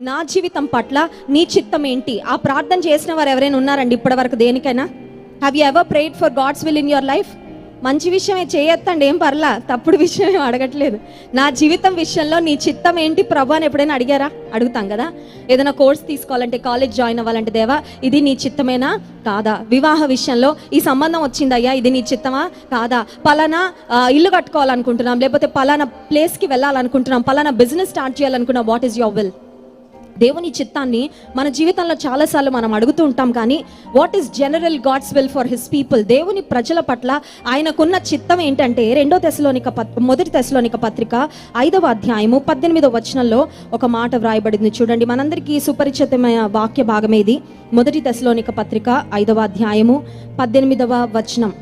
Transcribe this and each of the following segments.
నా జీవితం పట్ల నీ చిత్తం ఏంటి? ఆ ప్రార్థన చేసిన వారు ఎవరైనా ఉన్నారండి ఇప్పటి వరకు దేనికైనా? Have you ever prayed for God's will in your life మంచి విషయమే చేయొత్తండి ఏం పర్లా? తప్పుడు విషయం ఏం అడగట్లేదు. నా జీవితం విషయంలో నీ చిత్తం ఏంటి ప్రభు అని ఎప్పుడైనా అడిగారా? అడుగుతాం కదా. ఏదైనా కోర్స్ తీసుకోవాలంటే కాలేజ్ జాయిన్ అవ్వాలంటే దేవా ఇది నీ చిత్తమేనా? కాదా. వివాహ విషయంలో ఈ సంబంధం వచ్చిందయ్యా ఇది నీ చిత్తమా? కాదా. పలానా ఇల్లు కట్టుకోవాలనుకుంటున్నాం లేకపోతే పలానా ప్లేస్కి వెళ్ళాలనుకుంటున్నాం పలానా బిజినెస్ స్టార్ట్ చేయాలనుకున్నాం వాట్ ఈస్ యువర్ విల్ దేవుని చిత్తాన్ని మన జీవితంలో చాలాసార్లు మనం అడుగుతూ ఉంటాం కానీ what is general God's will for his people దేవుని ప్రజల పట్ల ఆయనకున్న చిత్తం ఏంటంటే రెండో దశలోనిక పత్ మొదటి దశలోనిక పత్రిక ఐదవ అధ్యాయము పద్దెనిమిదవ వచనంలో ఒక మాట వ్రాయబడింది. చూడండి మనందరికీ సుపరిచితమైన వాక్య భాగమేది. మొదటి దశలోనిక పత్రిక ఐదవ అధ్యాయము పద్దెనిమిదవ వచనం.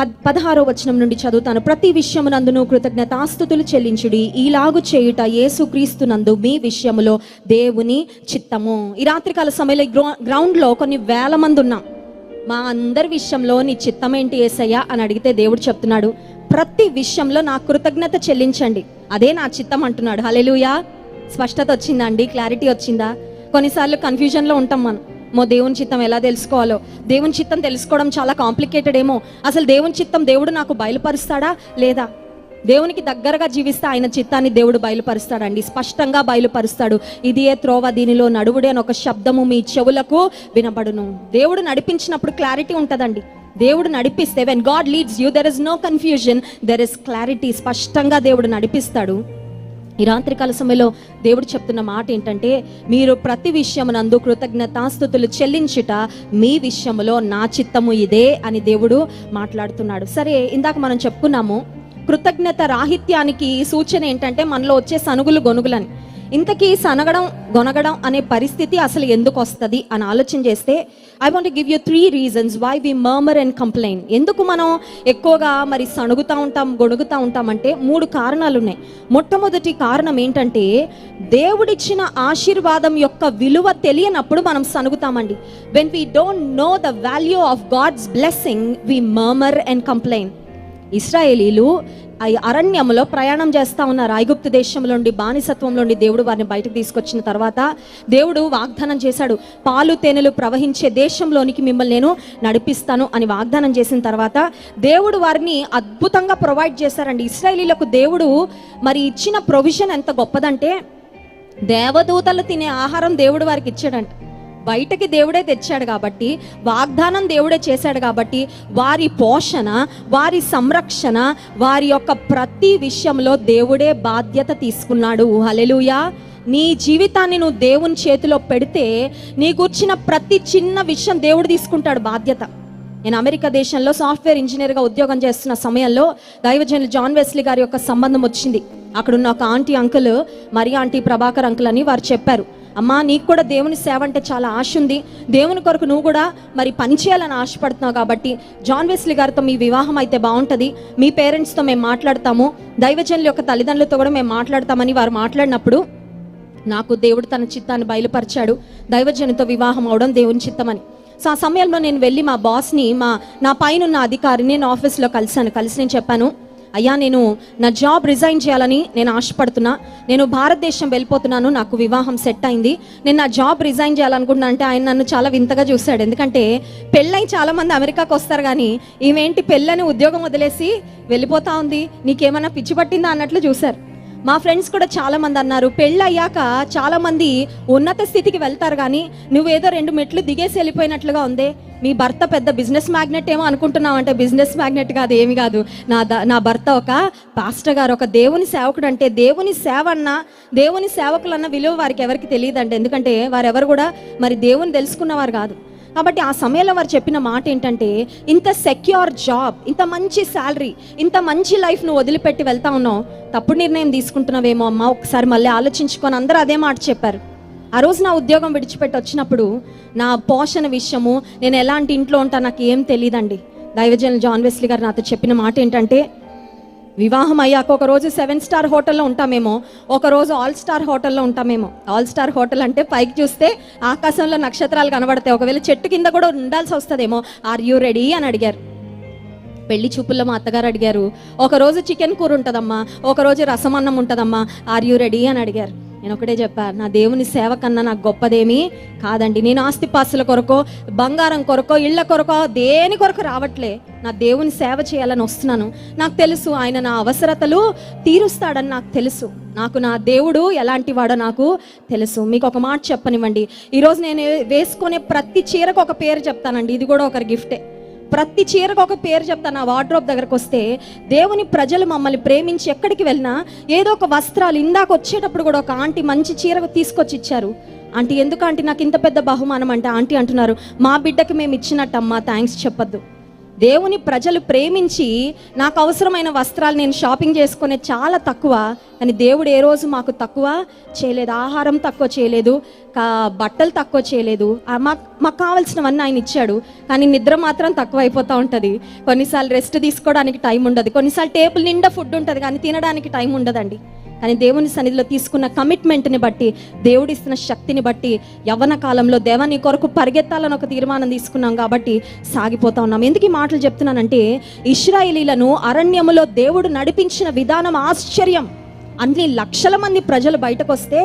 పద్ పదహారో వచనం నుండి చదువుతాను. ప్రతి విషయమునందును కృతజ్ఞతాస్థుతులు చెల్లించుడి. ఈలాగు చేయుట యేసుక్రీస్తునందు మీ విషయములో దేవుని చిత్తము. ఈ రాత్రికాల సమయంలో గ్రౌండ్ గ్రౌ- గ్రౌండ్లో కొన్ని వేల మంది ఉన్నాం మా అందరి విషయంలో నీ చిత్తం ఏంటి ఏసయ్యా అని అడిగితే దేవుడు చెప్తున్నాడు ప్రతి విషయంలో నా కృతజ్ఞత చెల్లించండి. అదే నా చిత్తం అంటున్నాడు. హలెలుయా స్పష్టత వచ్చిందా అండి? క్లారిటీ వచ్చిందా? కొన్నిసార్లు కన్ఫ్యూజన్లో ఉంటాం మనం. మో దేవుని చిత్తం ఎలా తెలుసుకోవాలో? దేవుని చిత్తం తెలుసుకోవడం చాలా కాంప్లికేటెడ్ ఏమో. అసలు దేవుని చిత్తం దేవుడు నాకు బయలుపరుస్తాడా లేదా? దేవునికి దగ్గరగా జీవిస్తే ఆయన చిత్తాన్ని దేవుడు బయలుపరుస్తాడండి. స్పష్టంగా బయలుపరుస్తాడు. ఇది ఏ త్రోవ దీనిలో నడువుడే అని ఒక శబ్దము మీ చెవులకు వినబడును. దేవుడు నడిపించినప్పుడు క్లారిటీ ఉంటుందండి. దేవుడు నడిపిస్తే when God leads you there is no confusion there is clarity స్పష్టంగా దేవుడు నడిపిస్తాడు. ఈ రాత్రికాల సమయంలో దేవుడు చెప్తున్న మాట ఏంటంటే మీరు ప్రతి విషయమునందు కృతజ్ఞతాస్థుతులు చెల్లించుట మీ విషయంలో నా చిత్తము ఇదే అని దేవుడు మాట్లాడుతున్నాడు. సరే ఇందాక మనం చెప్పుకున్నాము కృతజ్ఞత రాహిత్యానికి సూచన ఏంటంటే మనలో వచ్చే సనుగులు గొనుగులని. ఇంతకీ సనగడం గొనగడం అనే పరిస్థితి అసలు ఎందుకు వస్తుంది అని ఆలోచన చేస్తే I want give you three reasons why we murmur and complaint ఎందుకు మనం ఎక్కువగా మరి సణుగుతూ ఉంటాం గొణుగుతూ ఉంటామంటే మూడు కారణాలు ఉన్నాయి. మొట్టమొదటి కారణం ఏంటంటే దేవుడిచ్చిన ఆశీర్వాదం యొక్క విలువ తెలియనప్పుడు మనం సణుగుతామండి. When we don't know the value of God's blessing we murmur and complaint ఇస్రాయేలీలు ఆ అరణ్యంలో ప్రయాణం చేస్తా ఉన్నారు. ఐగుప్తు దేశంలో నుండి బానిసత్వంలో నుండి దేవుడు వారిని బయటకు తీసుకొచ్చిన తర్వాత దేవుడు వాగ్దానం చేశాడు. పాలు తేనెలు ప్రవహించే దేశంలోనికి మిమ్మల్ని నేను నడిపిస్తాను అని వాగ్దానం చేసిన తర్వాత దేవుడు వారిని అద్భుతంగా ప్రొవైడ్ చేశారండి. ఇస్రాయలీలకు దేవుడు మరి ఇచ్చిన ప్రొవిజన్ ఎంత గొప్పదంటే దేవదూతలు తినే ఆహారం దేవుడు వారికి ఇచ్చాడంట. బయటకి దేవుడే తెచ్చాడు కాబట్టి వాగ్దానం దేవుడే చేశాడు కాబట్టి వారి పోషణ వారి సంరక్షణ వారి యొక్క ప్రతి విషయంలో దేవుడే బాధ్యత తీసుకున్నాడు. హలెలుయా నీ జీవితాన్ని నువ్వు దేవుని చేతిలో పెడితే నీకు వచ్చిన ప్రతి చిన్న విషయం దేవుడు తీసుకుంటాడు బాధ్యత. నేను అమెరికా దేశంలో సాఫ్ట్వేర్ ఇంజనీర్గా ఉద్యోగం చేస్తున్న సమయంలో దైవజనులు జాన్ వెస్లీ గారి యొక్క సంబంధం వచ్చింది. అక్కడున్న ఒక ఆంటీ అంకుల్ మరి ఆంటీ ప్రభాకర్ అంకుల్ అని వారు చెప్పారు. అమ్మా నీకు కూడా దేవుని సేవ అంటే చాలా ఆశ ఉంది. దేవుని కొరకు నువ్వు కూడా మరి పని చేయాలని ఆశపడుతున్నావు కాబట్టి జాన్ వెస్లీ గారితో మీ వివాహం అయితే బాగుంటుంది. మీ పేరెంట్స్తో మేము మాట్లాడతాము. దైవజనుల యొక్క తల్లిదండ్రులతో కూడా మేము మాట్లాడతామని వారు మాట్లాడినప్పుడు నాకు దేవుడు తన చిత్తాన్ని బయలుపరిచాడు. దైవజనుతో వివాహం అవడం దేవుని చిత్తమని. సో ఆ సమయంలో నేను వెళ్ళి మా బాస్ని మా నా పైన ఉన్న అధికారిని నేను ఆఫీస్లో కలిశాను. కలిసి నేను చెప్పాను అయ్యా నేను నా జాబ్ రిజైన్ చేయాలని నేను ఆశపడుతున్నా. నేను భారతదేశం వెళ్ళిపోతున్నాను నాకు వివాహం సెట్ అయింది. నేను నా జాబ్ రిజైన్ చేయాలనుకుంటున్నా అంటే ఆయన నన్ను చాలా వింతగా చూశాడు. ఎందుకంటే పెళ్ళై చాలామంది అమెరికాకు వస్తారు కానీ ఈమెంటి పెళ్ళని ఉద్యోగం వదిలేసి వెళ్ళిపోతా ఉంది. నీకేమైనా పిచ్చి పట్టిందా అన్నట్లు చూశారు. మా ఫ్రెండ్స్ కూడా చాలా మంది అన్నారు. పెళ్ళి అయ్యాక చాలా మంది ఉన్నత స్థితికి వెళ్తారు కానీ నువ్వేదో రెండు మెట్లు దిగేసి వెళ్ళిపోయినట్లుగా ఉంది. మీ భర్త పెద్ద బిజినెస్ మ్యాగ్నెట్ ఏమో అనుకుంటున్నావు అంటే బిజినెస్ మ్యాగ్నెట్ కాదు ఏమి కాదు. నా ద- నా భర్త ఒక పాస్టర్ గారు ఒక దేవుని సేవకుడు అంటే దేవుని సేవ అన్న దేవుని సేవకులన్న విలువ వారికి ఎవరికి తెలియదండి. ఎందుకంటే వారెవరు కూడా మరి దేవుని తెలుసుకున్నవారు కాదు. కాబట్టి ఆ సమయంలో వారు చెప్పిన మాట ఏంటంటే ఇంత సెక్యూర్ జాబ్ ఇంత మంచి శాలరీ ఇంత మంచి లైఫ్ నువ్వు వదిలిపెట్టి వెళ్తా ఉన్నావు. తప్పుడు నిర్ణయం తీసుకుంటున్నావేమో అమ్మ ఒకసారి మళ్ళీ ఆలోచించుకొని అందరూ అదే మాట చెప్పారు. ఆ రోజు నా ఉద్యోగం విడిచిపెట్టి వచ్చినప్పుడు నా పోషణ విషయము నేను ఎలాంటి ఇంట్లో ఉంటా నాకు ఏం తెలియదండి దైవజన్ జాన్ వెస్లీ గారు నాతో చెప్పిన మాట ఏంటంటే వివాహం అయ్యాక ఒకరోజు సెవెన్ స్టార్ హోటల్లో ఉంటామేమో ఒక రోజు ఆల్ స్టార్ హోటల్లో ఉంటామేమో. ఆల్ స్టార్ హోటల్ అంటే పైకి చూస్తే ఆకాశంలో నక్షత్రాలు కనబడతాయి. ఒకవేళ చెట్టు కింద కూడా ఉండాల్సి వస్తుందేమో. ఆర్ యూ రెడీ అని అడిగారు. పెళ్ళి చూపుల్లో మా అత్తగారు అడిగారు. ఒకరోజు చికెన్ కూర ఉంటుందమ్మా ఒకరోజు రసమన్నం రసం అన్నం ఉంటుందమ్మా. ఆర్ యూ రెడీ అని అడిగారు. నేను ఒకటే చెప్పా నా దేవుని సేవ కన్నా నాకు గొప్పదేమీ కాదండి. నేను ఆస్తిపాస్తుల కొరకో బంగారం కొరకో ఇళ్ళ కొరకో దేని కొరకు రావట్లే నా దేవుని సేవ చేయాలని వస్తున్నాను. నాకు తెలుసు ఆయన నా అవసరతలు తీరుస్తాడని నాకు తెలుసు. నాకు నా దేవుడు ఎలాంటి వాడో నాకు తెలుసు. మీకు ఒక మాట చెప్పనివ్వండి. ఈరోజు నేను వేసుకునే ప్రతి చీరకు ఒక పేరు చెప్తానండి. ఇది కూడా ఒకరి గిఫ్టే. ప్రతి చీరకు ఒక పేరు చెప్తాను. ఆ వార్డ్రోబ్ దగ్గరకు వస్తే దేవుని ప్రజలు మమ్మల్ని ప్రేమించి ఎక్కడికి వెళ్ళినా ఏదో ఒక వస్త్రాలు ఇందాక వచ్చేటప్పుడు కూడా ఒక ఆంటీ మంచి చీరకు తీసుకొచ్చి ఇచ్చారు. ఆంటీ ఎందుకు ఆంటీ? నాకు ఇంత పెద్ద బహుమానం అంటే ఆంటీ అంటున్నారు. మా బిడ్డకి మేము ఇచ్చినట్టమ్మా థ్యాంక్స్ చెప్పొద్దు. దేవుని ప్రజలు ప్రేమించి నాకు అవసరమైన వస్త్రాలు నేను షాపింగ్ చేసుకునే చాలా తక్కువ. కానీ దేవుడు ఏ రోజు మాకు తక్కువ చేయలేదు. ఆహారం తక్కువ చేయలేదు. కా బట్టలు తక్కువ చేయలేదు. మాకు మాకు కావాల్సినవన్నీ ఆయన ఇచ్చాడు. కానీ నిద్ర మాత్రం తక్కువ అయిపోతూ ఉంటుంది. కొన్నిసార్లు రెస్ట్ తీసుకోవడానికి టైం ఉండదు. కొన్నిసార్లు టేబుల్ నిండా ఫుడ్ ఉంటుంది. కానీ తినడానికి టైం ఉండదండి. కానీ దేవుని సన్నిధిలో తీసుకున్న కమిట్మెంట్ని బట్టి దేవుడు ఇస్తున్న శక్తిని బట్టి యవ్వన కాలంలో దేవ నీ కొరకు పరిగెత్తాలని ఒక తీర్మానం తీసుకున్నాం కాబట్టి సాగిపోతా ఉన్నాం. ఎందుకు ఈ మాటలు చెప్తున్నానంటే ఇస్రాయిలీలను అరణ్యములో దేవుడు నడిపించిన విధానం ఆశ్చర్యం. అన్ని లక్షల మంది ప్రజలు బయటకు వస్తే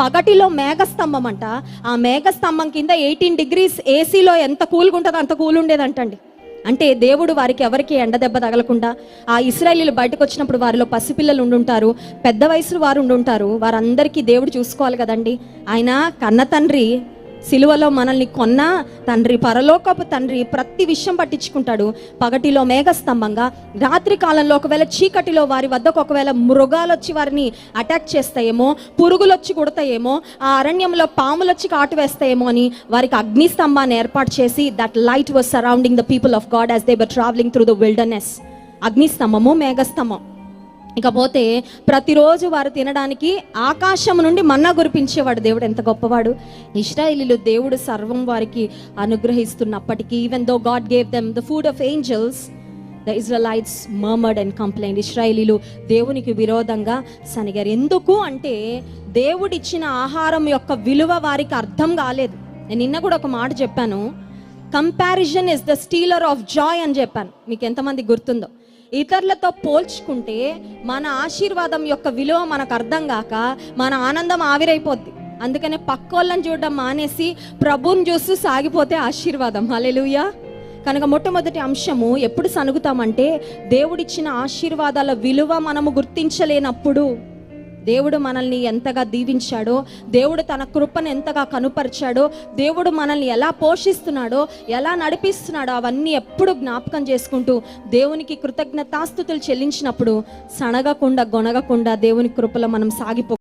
పగటిలో మేఘస్తంభం అంట. ఆ మేఘస్తంభం కింద ఎయిటీన్ డిగ్రీస్ ఏసీలో ఎంత కూల్గా ఉంటుందో అంత కూల్ ఉండేదంటండి అంటే దేవుడు వారికి ఎవరికి ఎండ దెబ్బ తగలకుండా ఆ ఇస్రాయలీలు బయటకు వచ్చినప్పుడు వారిలో పసిపిల్లలు ఉండుంటారు పెద్ద వయసు వారు ఉండుంటారు. వారందరికీ దేవుడు చూసుకోవాలి కదండి. ఆయన కన్న తండ్రి సిలువలో మనల్ని కొన్న తండ్రి పరలోకపు తండ్రి ప్రతి విషయం పట్టించుకుంటాడు. పగటిలో మేఘస్తంభంగా రాత్రి కాలంలో ఒకవేళ చీకటిలో వారి వద్దకు ఒకవేళ మృగాలు వచ్చి వారిని అటాక్ చేస్తాయేమో పురుగులు వచ్చి కొడతాయేమో ఆ అరణ్యంలో పాములు వచ్చి కాటు వేస్తాయేమో అని వారికి అగ్ని స్తంభాన్ని ఏర్పాటు చేసి that light was surrounding the people of God as they were travelling through the wilderness అగ్నిస్తంభము మేఘస్తంభం. ఇకపోతే ప్రతిరోజు వారు తినడానికి ఆకాశం నుండి మన్నా కురిపించేవాడు దేవుడు ఎంత గొప్పవాడు. ఇస్రాయిలీలు దేవుడు సర్వం వారికి అనుగ్రహిస్తున్నప్పటికీ even though God gave them the food of angels the Israelites murmured and complaint ఇస్రాయిలీలు దేవునికి విరోధంగా సనిగారు. ఎందుకు అంటే దేవుడిచ్చిన ఆహారం యొక్క విలువ వారికి అర్థం కాలేదు. నేను నిన్న కూడా ఒక మాట చెప్పాను. Comparison is the stealer of joy అని చెప్పాను. మీకు ఎంతమంది గుర్తుందో. ఇతరులతో పోల్చుకుంటే మన ఆశీర్వాదం యొక్క విలువ మనకు అర్థం కాక మన ఆనందం ఆవిరైపోద్ది. అందుకనే పక్కోళ్ళని చూడడం మానేసి ప్రభుని చూస్తూ సాగిపోతే ఆశీర్వాదం. హల్లెలూయా. కనుక మొట్టమొదటి అంశము ఎప్పుడు సనుగుతామంటే దేవుడిచ్చిన ఆశీర్వాదాల విలువ మనము గుర్తించలేనప్పుడు. దేవుడు మనల్ని ఎంతగా దీవించాడో దేవుడు తన కృపను ఎంతగా కనుపరిచాడో దేవుడు మనల్ని ఎలా పోషిస్తున్నాడో ఎలా నడిపిస్తున్నాడో అవన్నీ ఎప్పుడు జ్ఞాపకం చేసుకుంటూ దేవునికి కృతజ్ఞతాస్థుతులు చెల్లించినప్పుడు సనగకుండా గొనగకుండా దేవుని కృపలో మనం సాగిపో